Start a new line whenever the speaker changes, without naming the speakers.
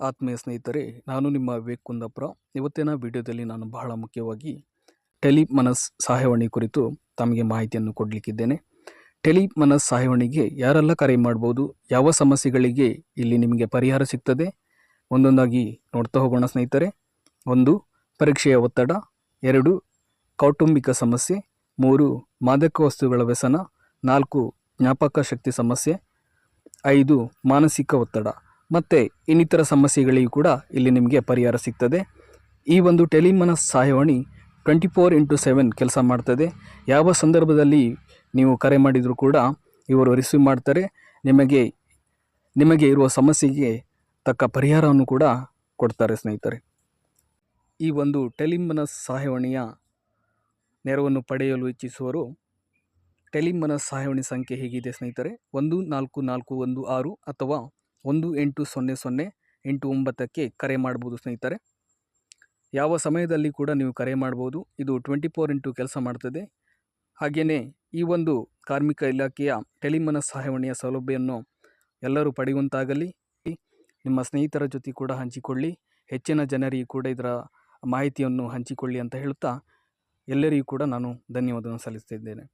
ಆತ್ಮೀಯ ಸ್ನೇಹಿತರೆ, ನಾನು ನಿಮ್ಮ ವಿವೇಕ್ ಕುಂದಾಪುರ ಇವತ್ತಿನ ವಿಡಿಯೋದಲ್ಲಿ ನಾನು ಬಹಳ ಮುಖ್ಯವಾಗಿ ಟೆಲಿ ಮನಸ್ ಸಹಾಯವಾಣಿ ಕುರಿತು ತಮಗೆ ಮಾಹಿತಿಯನ್ನು ಕೊಡಲಿಕ್ಕಿದ್ದೇನೆ. ಟೆಲಿ ಮನಸ್ ಸಹಾಯವಾಣಿಗೆ ಯಾರೆಲ್ಲ ಕರೆ ಮಾಡ್ಬೋದು, ಯಾವ ಸಮಸ್ಯೆಗಳಿಗೆ ಇಲ್ಲಿ ನಿಮಗೆ ಪರಿಹಾರ ಸಿಗ್ತದೆ, ಒಂದೊಂದಾಗಿ ನೋಡ್ತಾ ಹೋಗೋಣ ಸ್ನೇಹಿತರೆ. ಒಂದು, ಪರೀಕ್ಷೆಯ ಒತ್ತಡ. ಎರಡು, ಕೌಟುಂಬಿಕ ಸಮಸ್ಯೆ. ಮೂರು, ಮಾದಕ ವಸ್ತುಗಳ ವ್ಯಸನ. ನಾಲ್ಕು, ಜ್ಞಾಪಕ ಶಕ್ತಿ ಸಮಸ್ಯೆ. ಐದು, ಮಾನಸಿಕ ಒತ್ತಡ. ಮತ್ತು ಇನ್ನಿತರ ಸಮಸ್ಯೆಗಳಿಗೂ ಕೂಡ ಇಲ್ಲಿ ನಿಮಗೆ ಪರಿಹಾರ ಸಿಗ್ತದೆ. ಈ ಒಂದು ಟೆಲಿಮನಸ್ ಸಹಾಯವಾಣಿ ಟ್ವೆಂಟಿ ಫೋರ್ ಇಂಟು ಸೆವೆನ್ ಕೆಲಸ ಮಾಡ್ತದೆ. ಯಾವ ಸಂದರ್ಭದಲ್ಲಿ ನೀವು ಕರೆ ಮಾಡಿದರೂ ಕೂಡ ಇವರು ರಿಸೀವ್ ಮಾಡ್ತಾರೆ. ನಿಮಗೆ ನಿಮಗೆ ಇರುವ ಸಮಸ್ಯೆಗೆ ತಕ್ಕ ಪರಿಹಾರವನ್ನು ಕೂಡ ಕೊಡ್ತಾರೆ ಸ್ನೇಹಿತರೆ. ಈ ಒಂದು ಟೆಲಿಮನಸ್ ಸಹಾಯವಾಣಿಯ ನೆರವನ್ನು ಪಡೆಯಲು ಇಚ್ಛಿಸುವರು ಟೆಲಿಮನಸ್ ಸಹಾಯವಾಣಿ ಸಂಖ್ಯೆ ಹೇಗಿದೆ ಸ್ನೇಹಿತರೆ? ಒಂದು ನಾಲ್ಕು ನಾಲ್ಕು ಒಂದು ಆರು ಅಥವಾ ಒಂದು ಎಂಟು ಸೊನ್ನೆ ಸೊನ್ನೆ ಎಂಟು ಒಂಬತ್ತಕ್ಕೆ ಕರೆ ಮಾಡ್ಬೋದು ಸ್ನೇಹಿತರೆ. ಯಾವ ಸಮಯದಲ್ಲಿ ಕೂಡ ನೀವು ಕರೆ ಮಾಡ್ಬೋದು. ಇದು ಟ್ವೆಂಟಿ ಫೋರ್ ಇಂಟು ಕೆಲಸ ಮಾಡ್ತದೆ. ಹಾಗೆಯೇ ಈ ಒಂದು ಕಾರ್ಮಿಕ ಇಲಾಖೆಯ ಟೆಲಿಮನ ಸಹಾಯವಾಣಿಯ ಸೌಲಭ್ಯವನ್ನು ಎಲ್ಲರೂ ಪಡೆಯುವಂತಾಗಲಿ. ನಿಮ್ಮ ಸ್ನೇಹಿತರ ಜೊತೆ ಕೂಡ ಹಂಚಿಕೊಳ್ಳಿ. ಹೆಚ್ಚಿನ ಜನರಿಗೆ ಕೂಡ ಇದರ ಮಾಹಿತಿಯನ್ನು ಹಂಚಿಕೊಳ್ಳಿ ಅಂತ ಹೇಳುತ್ತಾ ಎಲ್ಲರಿಗೂ ಕೂಡ ನಾನು ಧನ್ಯವಾದವನ್ನು ಸಲ್ಲಿಸ್ತಿದ್ದೇನೆ